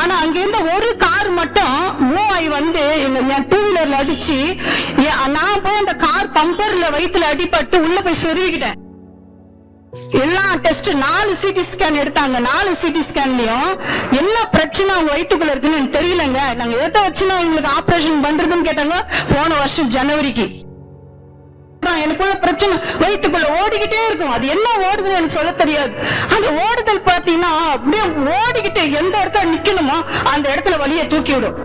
ஆனா அங்க இருந்த ஒரு கார் மட்டும் மூவ் ஆகி வந்து என் டூ வீலர்ல அடிச்சு நான் போய் அந்த கார் பம்பர்ல வயித்துல அடிபட்டு உள்ள போய் சொருவிக்கிட்டேன் எல்லா டெஸ்ட் நாலு சிடி ஸ்கேன் எடுத்தாங்க. நாலு சிடி ஸ்கேன்லயும் என்ன பிரச்சனை அவங்க வயிற்றுக்குள்ள இருக்குன்னு தெரியலங்க. நாங்க எதை வச்சுனா உங்களுக்கு ஆபரேஷன் பண்றதுன்னு கேட்டாங்க போன வருஷம் ஜனவரிக்கு. எனக்குள்ள பிரச்சனை வயிற்றுக்குள்ள ஓடிக்கிட்டே இருக்கும். அது என்ன ஓடுதுன்னு எனக்கு சொல்ல தெரியாது. அந்த ஓடுதல் பாத்தீங்கன்னா அப்படியே ஓடிக்கிட்டு எந்த இடத்துல அந்த இடத்துல வழியை தூக்கி விடும்.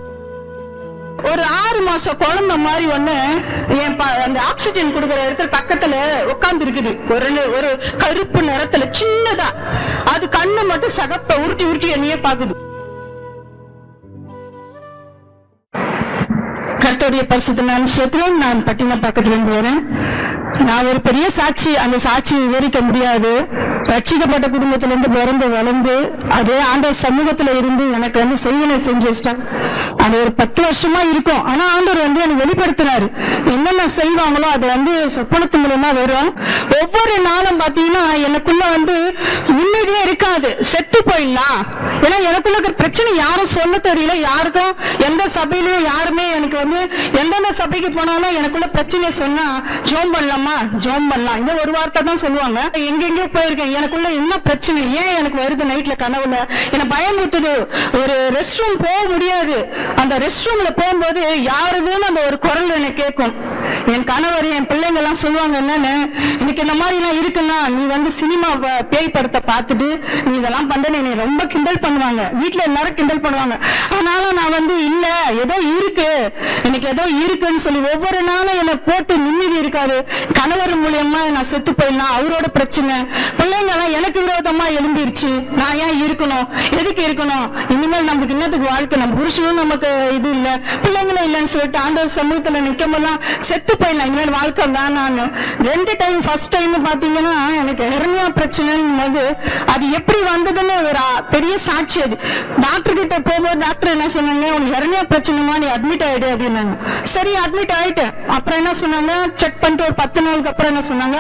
ஒரு ஆறு மாசம் குழந்தை மாதிரி ஒண்ணு என் அந்த ஆக்சிஜன் கொடுக்குற இடத்துல பக்கத்துல உட்கார்ந்து இருக்குது ஒரு ஒரு கருப்பு நிறத்துல சின்னதா. அது கண்ணு மட்டும் சகப்ப உருட்டி உருட்டி என்னையே பாக்குது கர்த்தருடைய பரிசுத்த நிமிஷத்திலும் நான் பட்டின பக்கத்துல இருந்து வரேன். நான் ஒரு பெரிய சாட்சி அந்த சாட்சி விவரிக்க முடியாது. ரட்சிக்கப்பட்ட குடும்பத்துல இருந்து பிறந்து வளர்ந்து அதே ஆண்டவர் சமூகத்துல இருந்து எனக்கு வந்து செய்வனை செஞ்சு வச்சிட்டாங்க அது ஒரு பத்து வருஷமா இருக்கும். ஆனா ஆண்டவர் வந்து எனக்கு வெளிப்படுத்துறாரு. என்னென்ன செய்வாங்களோ அது வந்து சொப்பனத்து மூலமா வரும். ஒவ்வொரு நாளும் பாத்தீங்கன்னா எனக்குள்ள வந்து நிம்மதியே இருக்காது. செத்து போயிடலாம். ஏன்னா எனக்குள்ள இருக்கிற பிரச்சனை யாரும் சொல்ல தெரியல. யாருக்கும் எந்த சபையிலயும் யாருமே எனக்கு வந்து எந்தெந்த சபைக்கு போனாலும் எனக்குள்ள பிரச்சனையை சொன்னா ஜோம் பண்ணலாமா? ஜோம் பண்ணலாம். இந்த ஒரு வார்த்தை தான் சொல்லுவாங்க. எங்கெங்கயோ போயிருக்கேன். எனக்குள்ள என்ன பிரச்சனை? ஏன் எனக்கு வருது நைட்ல கனவுல? எனக்கு பயமுறுத்துது. ஒரு ரெஸ்ட் ரூம் போக முடியாது. அந்த ரெஸ்ட் ரூம்ல போகும்போது யாருதுன்னு அந்த ஒரு குரல் எனக்கு கேட்கும். என் கணவர் என் பிள்ளைங்க எல்லாம் சொல்லுவாங்க என்னன்னு இன்னைக்கு இந்த மாதிரி எல்லாம் இருக்குன்னா நீ வந்து சினிமா பேய் படத்தை பார்த்துட்டு நீ இதெல்லாம் பண்ண நீ ரொம்ப கிண்டல் பண்ணுவாங்க. வீட்டுல எல்லாரும் கிண்டல் பண்ணுவாங்க. ஆனாலும் நான் வந்து இல்ல ஏதோ இருக்கு. எனக்கு ஏதோ இருக்குன்னு சொல்லி ஒவ்வொரு நாளும் என்னை போட்டு நிம்மதி இருக்காது. கணவர் மூலியமா நான் செத்து போயிடலாம் அவரோட பிரச்சனை. பிள்ளைங்க எல்லாம் எனக்கு விரோதமா எழும்பிருச்சு. நான் ஏன் இருக்கணும்? எதுக்கு இருக்கணும்? இனிமேல் நமக்கு என்னத்துக்கு வாழ்க்கை? நம்ம புருஷனும் நமக்கு இது இல்ல. பிள்ளைங்களும் இல்லைன்னு சொல்லிட்டு ஆண்டவர் சமூகத்துல நிக்கும்போதெல்லாம் செத்து போயிடலாம். இனிமேல் வாழ்க்கை வேணான்னு. ரெண்டு டைம் ஃபர்ஸ்ட் டைம் பாத்தீங்கன்னா எனக்கு ஹெர்னியா பிரச்சனைன்னு போது அது எப்படி வந்ததுன்னு ஒரு பெரிய சாட்சி அது. டாக்டர் கிட்ட போகும்போது டாக்டர் என்ன சொன்னாங்க உனக்கு ஹெர்னியா பிரச்சனைமா நீ அட்மிட் ஆயிடு அப்படின்னாங்க. சரி அட்மிட் ஆயிட்டேன். அப்புறம் என்ன சொன்னாங்க? செக் பண்ணிட்டு ஒரு பத்து நாளுக்கு அப்புறம் என்ன சொன்னாங்க?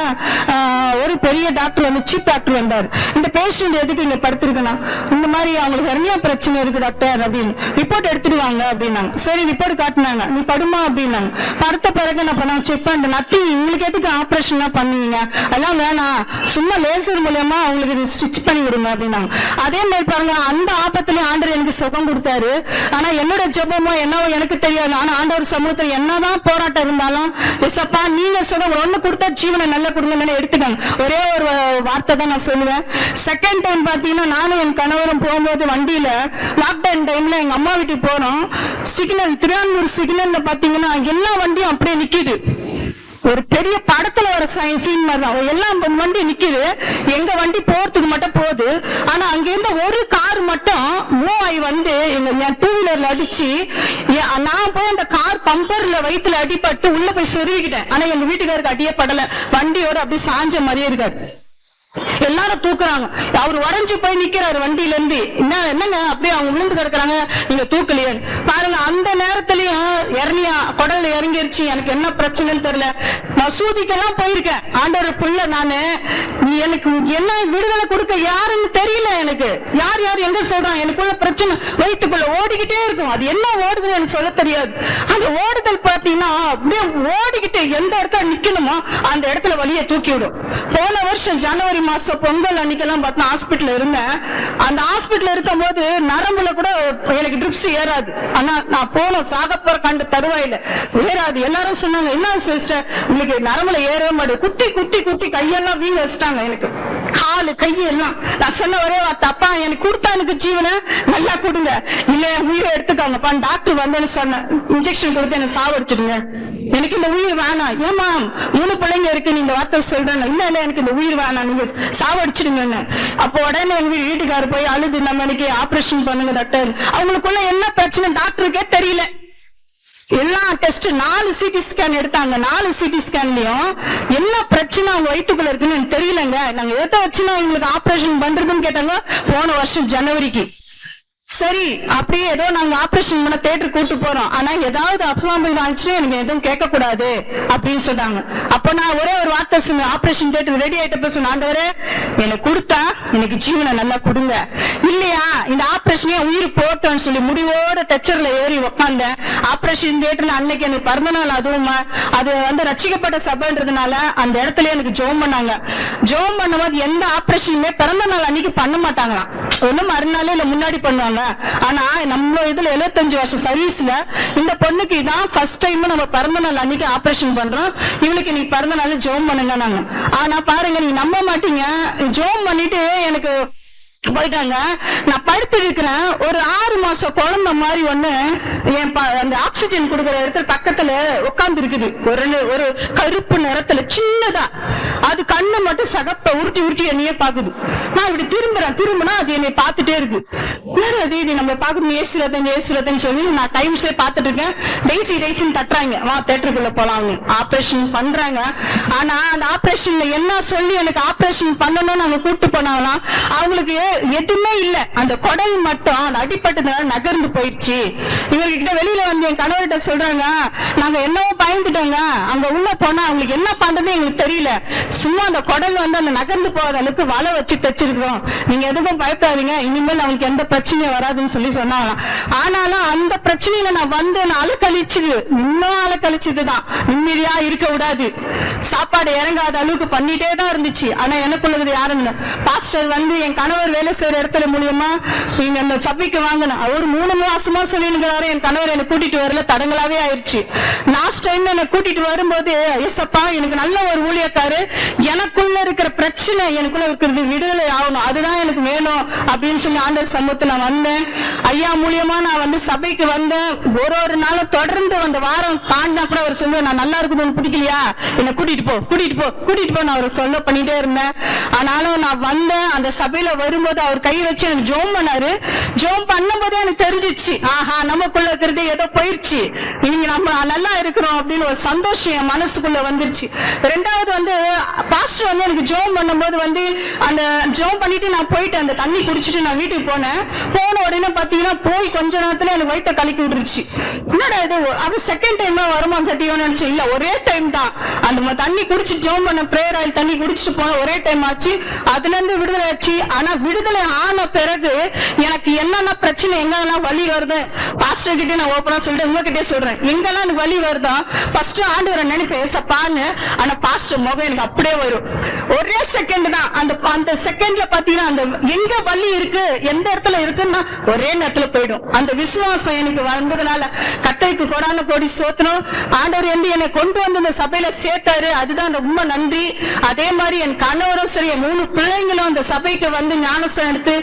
ஒரு பெரிய டாக்டர் வந்து சீப் டாக்டர் வந்தார். இந்த பேஷண்ட் எதுக்கு இங்க படுத்திருக்கணும் இந்த மாதிரி அவங்களுக்கு ஹெர்னியா பிரச்சனை இருக்கு டாக்டர் அப்படின்னு. ரிப்போர்ட் எடுத்துடுவாங்க அப்படின்னாங்க. சரி ரிப்போர்ட் காட்டினாங்க. நீ படுமா அப்படின்னாங்க. படுத்த பிறகு என்ன பண்ண செக் பண்ணிட்டு நத்தி உங்களுக்கு எதுக்கு ஆபரேஷன் எல்லாம் பண்ணுவீங்க? அதெல்லாம் வேணாம். சும்மா லேசர் மூலியமா அவங்களுக்கு ஸ்டிச் பண்ணி விடுங்க அப்படின்னாங்க. அதே மாதிரி பாருங்க அந்த ஆபத்துலயும் ஆண்டவர் எனக்கு சுகம் கொடுத்தாரு. ஆனா என்னோட ஜெபமோ என்னவோ எனக்கு தெரியாது. ஆனா ஆண்டவர் சமூகத்தில் என்னதான் போராட்டம் இருந்தாலும் எசப்பா நீங்க சொன்ன ஒண்ணு கொடுத்தா ஜீவனை நல்லா கொடுங்கன்னு எடுத்துக்கோங்க ஒரே ஒரு வார்த்தை தான் நான் சொல்லுவேன். செகண்ட் டைம் பாத்தீங்கன்னா நானும் என் கணவரும் போகும்போது வண்டியில லாக்டவுன் டைம்ல எங்க அம்மா வீட்டுக்கு போறோம். சிக்னல் திருவான்மூர் சிக்னல்ல பாத்தீங்கன்னா எல்லா வண்டியும் அப்படியே நிக்குது. ஒரு பெரிய படத்துல வர சீன் மாதிரி தான் எல்லாம் வண்டி நிக்குது. எங்க வண்டி போறதுக்கு மட்டும் போகுது. ஆனா அங்க இருந்த ஒரு கார் மட்டும் மூவ் ஆகி வந்து எங்க என் டூ வீலர்ல அடிச்சு நான் போய் அந்த கார் பம்பர்ல வயிற்றுல அடிபட்டு உள்ள போய் சொருவிக்கிட்டேன் ஆனா எங்க வீட்டுக்காருக்கு அடியே படல வண்டியோட அப்படியே சாஞ்ச மாதிரியே இருக்காரு. எல்லாரும் தூக்குறாங்க. அவர் உடஞ்சு போய் நிக்கிறாரு வண்டியில இருந்து என்ன என்னங்க? அப்படியே அவங்க விழுந்து கிடக்குறாங்க. நீங்க தூக்கலையே. பாருங்க அந்த நேரத்திலயும் இறங்கியா குடல் இறங்கிருச்சு. எனக்கு என்ன பிரச்சனைன்னு தெரியல. மசூதிக்கெல்லாம் போயிருக்கேன். ஆண்டவர் புள்ள நானு. நீ எனக்கு என்ன விடுதலை கொடுக்க யாருன்னு தெரியல எனக்கு. யார் யார் எங்க சொல்றான் எனக்குள்ள பிரச்சனை. வயிற்றுக்குள்ள ஓடிக்கிட்டே இருக்கும். அது என்ன ஓடுதுன்னு எனக்கு சொல்ல தெரியாது. அந்த ஓடுதல் பாத்தீங்கன்னா அப்படியே ஓடிக்கிட்டு எந்த இடத்துல நிக்கணுமோ அந்த இடத்துல வலியை தூக்கி விடும். போன வருஷம் ஜனவரி மாசம் பொங்கல் அன்னைக்கெல்லாம் பார்த்தா ஹாஸ்பிட்டல் இருந்தேன். அந்த ஹாஸ்பிட்டல் இருக்கும் போது நரம்புல கூட எனக்கு ட்ரிப்ஸ் ஏறாது. ஆனா நான் போன சாகப்போற கண்டு தருவாயில ஏறாது. எல்லாரும் சொன்னாங்க என்ன சிஸ்டர் உங்களுக்கு நரம்புல ஏறவே மாட்டேன் குத்தி குத்தி குத்தி கையெல்லாம் வீங்க வச்சுட்டாங்க எனக்கு. காலு கையெல்லாம். நான் சொன்ன ஒரே தப்பா எனக்கு கொடுத்தா எனக்கு ஜீவனை நல்லா கொடுங்க. இல்ல உயிரை எடுத்துக்காங்கப்பா. டாக்டர் வந்தேன்னு சொன்னேன். இன்ஜெக்ஷன் கொடுத்து என்ன சாவடிச்சிடுங்க. எனக்கு இந்த உயிர் வேணாம். ஏமா மூணு பிள்ளைங்க இருக்கு நீ இந்த வார்த்தை சொல்றேன். இல்ல இல்ல எனக்கு இந்த உயிர் வேணாம். நீங்க சாவடிச்சிடுங்கன்னு அப்போ உடனே எங்க வீட்டுக்காரர் போய் அழுது நம்ம எனக்கு ஆபரேஷன் பண்ணுங்க டாக்டர் அவங்களுக்குள்ள என்ன பிரச்சனை டாக்டருக்கே தெரியல. எல்லா டெஸ்ட் நாலு சிடி ஸ்கேன் எடுத்தாங்க. நாலு சிடி ஸ்கேன்லயும் என்ன பிரச்சனை அவங்க வயிற்றுக்குள்ள இருக்குன்னு எனக்கு தெரியலங்க. நாங்க எதை வச்சுன்னா உங்களுக்கு ஆபரேஷன் பண்றதுன்னு கேட்டாங்க போன வருஷம் ஜனவரிக்கு. சரி அப்படியே ஏதோ நாங்க ஆபரேஷன் பண்ண தேட்டர் கூட்டு போறோம். ஆனா ஏதாவது அப்சாம்பிள் வாங்கிச்சு எனக்கு எதுவும் கேட்க கூடாது அப்படின்னு சொன்னாங்க. அப்ப நான் ஒரே ஒரு வார்த்தை சொன்னேன் ஆபரேஷன் தேட்டர் ரெடி ஆயிட்டப்ப சொன்ன ஆண்டவரே எனக்கு கொடுத்தா எனக்கு ஜீவனை நல்லா கொடுங்க. இல்லையா இந்த ஆபரேஷனே உயிர் போட்டோம்னு சொல்லி முடிவோட தச்சர்ல ஏறி உட்காந்தேன் ஆபரேஷன் தேட்டர்ல அன்னைக்கு எனக்கு பிறந்த நாள் அதுவும் அது வந்து ரட்சிக்கப்பட்ட சபைன்றதுனால அந்த இடத்துல எனக்கு ஜோம் பண்ணாங்க. ஜோம் பண்ணும்போது எந்த ஆபரேஷனுமே பிறந்த நாள் அன்னைக்கு பண்ண மாட்டாங்களாம். ஒண்ணு மறுநாள் இல்ல முன்னாடி பண்ணுவாங்க. ஆனா நம்ம இதுல 75 வருஷம் சர்வீஸ்ல இந்த பொண்ணுக்கு இதான் ஃபர்ஸ்ட் டைம் நம்ம பிறந்த நாள் அன்னைக்கு ஆபரேஷன் பண்றோம். இவளுக்கு நீ பிறந்த நாள் ஜோம் பண்ணுங்க நாங்க. ஆனா பாருங்க நீங்க நம்ப மாட்டீங்க. ஜோம் பண்ணிட்டு எனக்கு போயிட்டாங்க. நான் படுத்துட்டு இருக்கிறேன் ஒரு ஆறு மாசம் குழந்தை மாதிரி ஒண்ணு என் ப- அந்த ஆக்சிஜன் கொடுக்குற இடத்துல பக்கத்துல உட்கார்ந்து இருக்குது ஒரு ஒரு கருப்பு நிறத்துல சின்னதா. அது கண்ணை மட்டும் சகப்ப உருட்டி உருட்டி என்னையே பாக்குது. நான் இப்படி திரும்புறேன் திரும்பினா அது என்னை பார்த்துட்டே இருக்கு. வேற அது இது நம்ம பார்க்கணும் ஏசுரதன் ஏசுரதன் சொல்லி நான் டைம்ஸே பார்த்துட்டு இருக்கேன். டெய்ஸி டெய்ஸின்னு தட்டுறாங்க. வா தேட்டருக்குள்ள போலாம் ஆபரேஷன் பண்றாங்க. ஆனா அந்த ஆபரேஷன்ல என்ன சொல்லி எனக்கு ஆபரேஷன் பண்ணணும்னு அவங்க கூப்பிட்டு போனாங்களாம் அவங்களுக்கு எதுவுமே இல்ல. அந்த குடல் மட்டும் அந்த அடிப்பட்டதுனால நகர்ந்து போயிடுச்சு. இவர்கிட்ட வெளியில வந்து என் கணவர்கிட்ட சொல்றாங்க நாங்க என்னவோ பயந்துட்டோங்க. அங்க உள்ள போனா அவங்களுக்கு என்ன பண்றதுன்னு எங்களுக்கு தெரியல. சும்மா அந்த குடல் வந்து அந்த நகர்ந்து போகாத அளவுக்கு வலை வச்சு தச்சிருக்கோம் நீங்க எதுக்கும் பயப்படாதீங்க. இனிமேல் அவங்களுக்கு எந்த பிரச்சனையும் வராதுன்னு சொல்லி சொன்னாங்களாம் ஆனாலும் அந்த பிரச்சனையில நான் வந்து நான் அலக்கழிச்சுது. இன்னும் அலக்கழிச்சதுதான். நிம்மதியா இருக்க விடாது. சாப்பாடு இறங்காத அளவுக்கு பண்ணிட்டே தான் இருந்துச்சு. ஆனா எனக்குள்ளது யாரும் பாஸ்டர் வந்து என் கணவர் வேலை வேலை செய்யற இடத்துல மூலியமா நீங்க அந்த சபைக்கு வாங்கணும். அவர் மூணு மாசமா சொல்லிருக்கிறாரு என் கணவர் என்னை கூட்டிட்டு வரல. தடங்களாவே ஆயிடுச்சு. லாஸ்ட் டைம் என்னை கூட்டிட்டு வரும்போது எஸ்அப்பா எனக்கு நல்ல ஒரு ஊழியக்காரு. எனக்குள்ள இருக்கிற பிரச்சனை எனக்குள்ள இருக்கிறது விடுதலை ஆகணும். அதுதான் எனக்கு வேணும். அப்படின்னு சொல்லி ஆண்டர் சமூகத்துல நான் வந்தேன். ஐயா மூலியமா நான் வந்து சபைக்கு வந்தேன். ஒரு ஒரு நாளும் தொடர்ந்து அந்த வாரம் தாண்டினா கூட அவர் சொல்லுவேன் நான் நல்லா இருக்குது உனக்கு பிடிக்கலையா? என்னை கூட்டிட்டு போ கூட்டிட்டு போ கூட்டிட்டு போ நான் அவர் சொல்ல பண்ணிட்டே இருந்தேன். ஆனாலும் நான் வந்தேன். அந்த சபையில வரும்போது போது அவர் கை வச்சு எனக்கு ஜோம் பண்ணாரு. ஜோம் பண்ணும்போதே எனக்கு தெரிஞ்சிச்சு. ஆஹா நமக்குள்ள இருக்கிறது ஏதோ போயிருச்சு. இவங்க நம்ம நல்லா இருக்கிறோம் அப்படின்னு ஒரு சந்தோஷம் என் மனசுக்குள்ள வந்துருச்சு. ரெண்டாவது வந்து பாஸ்டர் வந்து எனக்கு ஜோம் பண்ணும்போது வந்து அந்த ஜோம் பண்ணிட்டு நான் போயிட்டு அந்த தண்ணி குடிச்சிட்டு நான் வீட்டுக்கு போனேன். போன உடனே பாத்தீங்கன்னா போய் கொஞ்ச நேரத்துல எனக்கு வயிற்ற கலக்கி விட்டுருச்சு. என்னடா இது? அது செகண்ட் டைம் தான் வருமா கட்டியோன்னு நினைச்சேன். இல்ல ஒரே டைம் தான். அந்த தண்ணி குடிச்சு ஜோம் பண்ண பிரேயர் ஆயில் தண்ணி குடிச்சிட்டு போன ஒரே டைம் ஆச்சு. அதுல இருந்து விடுதலை ஆச்சு. ஆனா விடுதலை ஆன பிறகு எனக்கு என்னென்ன பிரச்சனை எங்கெல்லாம் வலி வருது பாஸ்டர் கிட்ட நான் ஓப்பனா சொல்லிட்டு உங்ககிட்டே சொல்றேன். எங்கெல்லாம் எனக்கு வலி வருதோ ஃபர்ஸ்ட் ஆண்டவரை நினைப்பேன் ஏசப்பான்னு ஆனா பாஸ்டர் முகம் எனக்கு அப்படியே வரும். ஒரே செகண்ட் தான். அந்த அந்த செகண்ட்ல பாத்தீங்கன்னா அந்த எங்க வலி இருக்கு எந்த இடத்துல இருக்குன்னா ஒரே நேரத்துல போயிடும். அந்த விசுவாசம் எனக்கு வந்ததுனால கட்டைக்கு கொடான கோடி சோத்தனும் ஆண்டவர் வந்து என்னை கொண்டு வந்து இந்த சபையில சேர்த்தாரு. அதுதான் ரொம்ப நன்றி. அதே மாதிரி என் கணவரும் சரி மூணு பிள்ளைங்களும் அந்த சபைக்கு வந்து ஞானசம் எடுத்து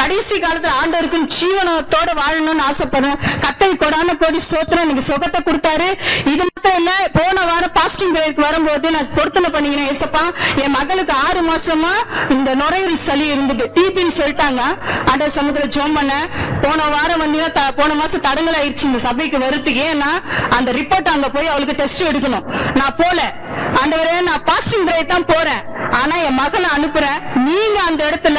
கடைசி காலத்துல ஆண்டவருக்கும் ஜீவனத்தோட வாழணும்னு ஆசைப்படுறேன். கத்தை கொடான கோடி சோத்திரம் எனக்கு சுகத்தை கொடுத்தாரு. இது மட்டும் இல்ல போன வாரம் பாஸ்டிங் பிரேக் வரும்போது நான் பொருத்தனை பண்ணிக்கிறேன் ஏசப்பா. என் மகளுக்கு ஆறு மாசமா இந்த நுரையீரல் சளி இருந்தது டிபின்னு சொல்லிட்டாங்க. ஆண்ட சமத்துல ஜோம் பண்ண போன வாரம் வந்தீங்கன்னா போன மாசம் தடங்கல் ஆயிடுச்சு இந்த சபைக்கு வருதுக்கு ஏன்னா அந்த ரிப்போர்ட் அங்க போய் அவளுக்கு டெஸ்ட் எடுக்கணும். நான் போல. ஆண்டவரே நான் பாஸ்டிங் பிரேக் தான் போறேன். ஆனா என் மகளை அனுப்புறேன். நீங்க அந்த இடத்துல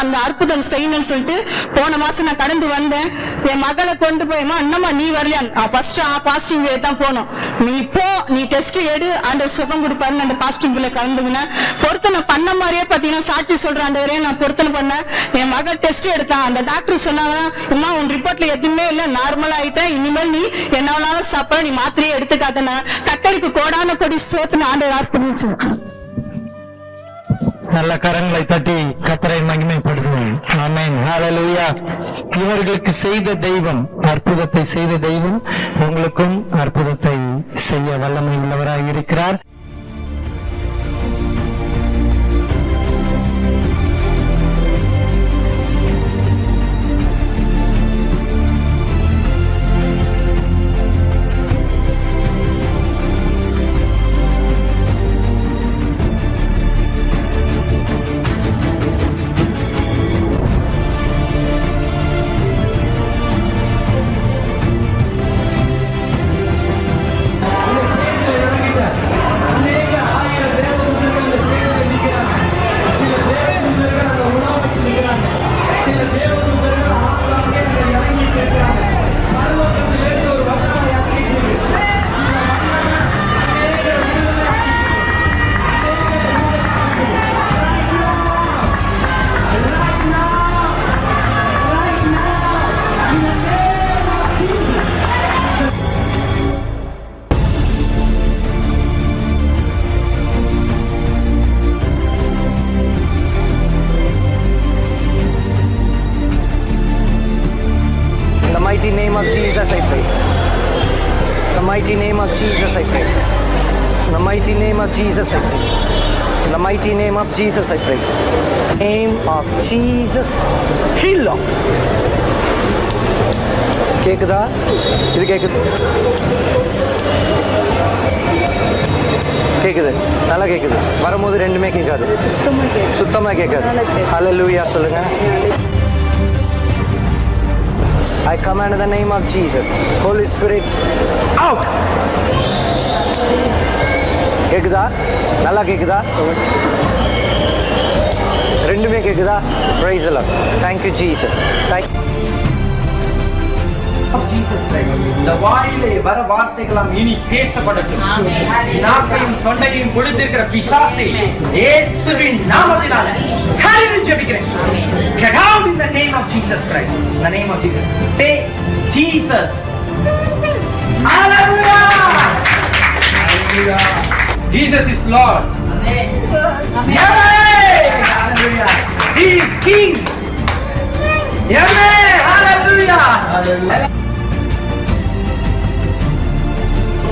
அந்த அற்புதம் செய்யணும்னு சொல்லிட்டு போன மாசம் நான் கடந்து வந்தேன். என் மகளை கொண்டு போயமா அண்ணம்மா நீ வரலையா? ஃபர்ஸ்ட் வே தான் போனோம். நீ போ நீ டெஸ்ட் எடு அந்த சுகம் கொடுப்பாருன்னு அந்த பாஸ்டிங் கலந்துக்கினேன். பொருத்தனை பண்ண மாதிரியே பாத்தீங்கன்னா சாட்சி சொல்றேன் அந்த வரையும் நான் பொருத்தனை பண்ணேன். என் மகள் டெஸ்ட் எடுத்தான் அந்த டாக்டர் சொன்னாங்க இம்மா உன் ரிப்போர்ட்ல எதுவுமே இல்ல நார்மல் ஆயிட்டேன் இனிமேல் நீ என்ன வேணாலும் சாப்பிட நீ மாத்திரையே எடுத்துக்காதன கட்டளைக்கு கோடான கொடி சோத்துன்னு ஆண்டவர் சொல்லுங்க நல்ல கரங்களை தட்டி கத்தரை மகிமைப்படுத்துவோம். ஆமென். ஹalleluya இவர்களுக்கு செய்த தெய்வம் அற்புதத்தை செய்த தெய்வம் உங்களுக்கும் அற்புதத்தை செய்ய வல்லமை உள்ளவராக இருக்கிறார். Jesus, I pray. In the mighty name of Jesus, I pray. In the mighty name of Jesus, I pray. In the mighty name of Jesus, I pray. Name of Jesus, heal Lord. கேக்குதா இது கேக்குது கேக்குது நல்லா கேக்குது வரும்போது ரெண்டுமே கேட்காது சுத்தமா கேட்காது ஹalleluya சொல்லுங்க I command in the name of Jesus. Holy Spirit, out! கேக்குதா நல்லா கேக்குதா ரெண்டுமே கேக்குதா பிரைஸ் எல்லாம் thank you Jesus thank you thank Jesus Christ இந்த வாயிலே வர வார்த்தைகளாம் இனி பேசப்படட்டும் நாக்கையும் தொண்டையும் கொடுத்திருக்கிற பிசாசை இயேசுவின் நாமத்தினால கருவி ஜெபிக்கிறேன் get out in the name of Jesus Christ in the name of Jesus say Jesus hallelujah Jesus is Lord Amen. Hallelujah. He is King. Amen. Hallelujah.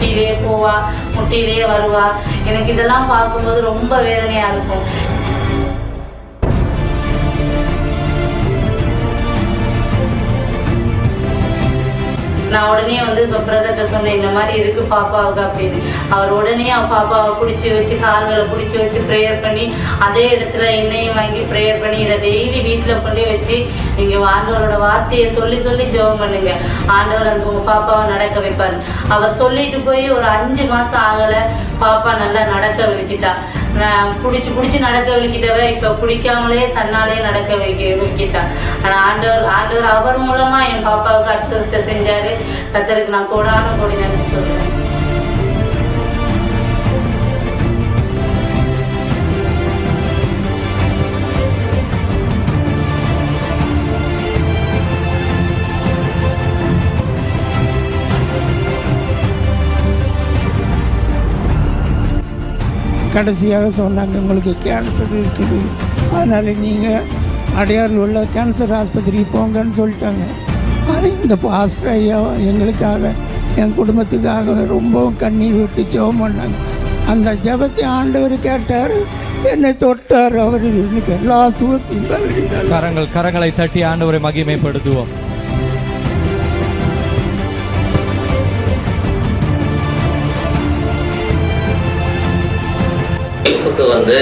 முட்டிலே போவா முட்டிலே வருவா. எனக்கு இதெல்லாம் பார்க்கும்போது ரொம்ப வேதனையா இருக்கும். நான் உடனே வந்து இப்போ பிரதர்கிட்ட சொன்னேன் இந்த மாதிரி இருக்கு பாப்பாவுக்கு அப்படின்னு. அவர் உடனே அவன் பாப்பாவை பிடிச்சி வச்சு கால்களை பிடிச்சி வச்சு ப்ரேயர் பண்ணி அதே இடத்துல எண்ணெயும் வாங்கி ப்ரேயர் பண்ணி இதை டெய்லி வீட்டில் கொண்டு வச்சு நீங்கள் ஆண்டவரோட வார்த்தையை சொல்லி சொல்லி ஜெபம் பண்ணுங்க. ஆண்டவர் அந்த உங்கள் பாப்பாவை நடக்க வைப்பார். அவர் சொல்லிட்டு போய் ஒரு அஞ்சு மாதம் ஆகலை பாப்பா நல்லா நடக்க விழுக்கிட்டா குடிச்சு பிடிச்சி பிடிச்சி நடக்க விழுக்கிட்டவ இப்போ பிடிக்காமலே தன்னாலே நடக்க வைக்க வைக்கிட்டா ஆனால் ஆண்டவர் ஆண்டவர் அவர் மூலமா என் பாப்பாவுக்கு அற்புதத்தை செஞ்சாரு. கத்தருக்கு நான் கோடான கோடி சொல்றேன். கடைசியாக சொன்னாங்க உங்களுக்கு கேன்சர் இருக்குது. அதனால் நீங்கள் அடையாறில் உள்ள கேன்சர் ஆஸ்பத்திரிக்கு போங்கன்னு சொல்லிட்டாங்க. ஆனால் இந்த பாஸ்டர் ஐயா எங்களுக்காக என் குடும்பத்துக்காக ரொம்பவும் கண்ணீர் விட்டு ஜெபம் பண்ணாங்க. அந்த ஜபத்தை ஆண்டவர் கேட்டார் என்னை தொட்டார் அவர். எனக்கு எல்லா சுகத்தையும் கரங்கள் கரங்களை தட்டி ஆண்டவரை மகிமைப்படுத்துவோம். ஒய்ஃபுக்கு வந்து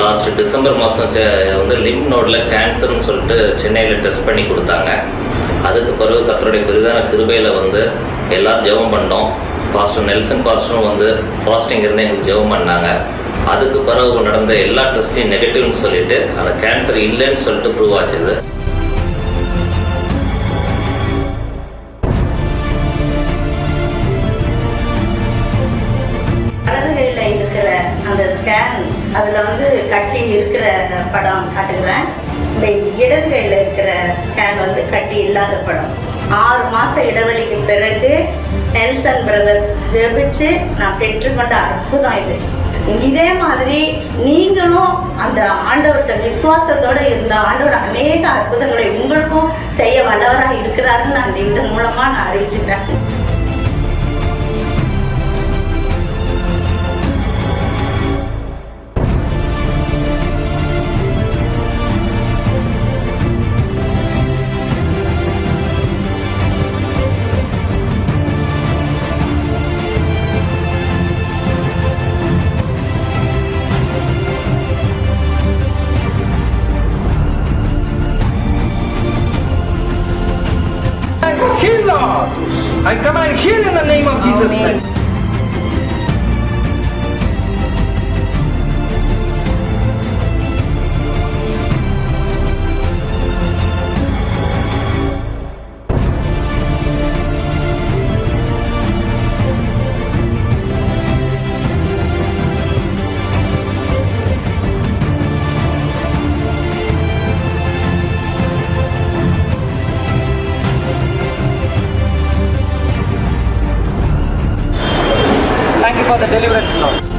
லாஸ்ட் டிசம்பர் மாதம் வந்து லிம் நோடில் கேன்சர்னு சொல்லிட்டு சென்னையில் டெஸ்ட் பண்ணி கொடுத்தாங்க. அதுக்கு பிறகு கத்தருடைய பெரிதான கிருபையில் வந்து எல்லாரும் ஜெபம் பண்ணோம். பாஸ்டர் நெல்சன் பாஸ்டரும் வந்து பாஸ்டிங் இருந்து எங்களுக்கு ஜெபம் பண்ணாங்க. அதுக்கு பிறகு நடந்த எல்லா டெஸ்ட்லையும் நெகட்டிவ்னு சொல்லிட்டு அந்த கேன்சர் இல்லைன்னு சொல்லிட்டு ப்ரூவ் ஆச்சுது. அதில் வந்து கட்டி இருக்கிற படம் காட்டுகிறேன். இந்த இடங்கையில் இருக்கிற ஸ்கேன் வந்து கட்டி இல்லாத படம். ஆறு மாத இடைவெளிக்கு பிறகு நெல்சன் பிரதர் ஜெபிச்சு நான் பெற்றுக்கொண்ட அற்புதம் இது. இதே மாதிரி நீங்களும் அந்த ஆண்டவர்கிட்ட விசுவாசத்தோட இருந்த ஆண்டவர் அநேக அற்புதங்களை உங்களுக்கும் செய்ய வல்லவராக இருக்கிறாருன்னு அந்த இது மூலமா நான் அறிவிச்சுக்கிறேன். I command heal in the name of Jesus Christ. celebrate.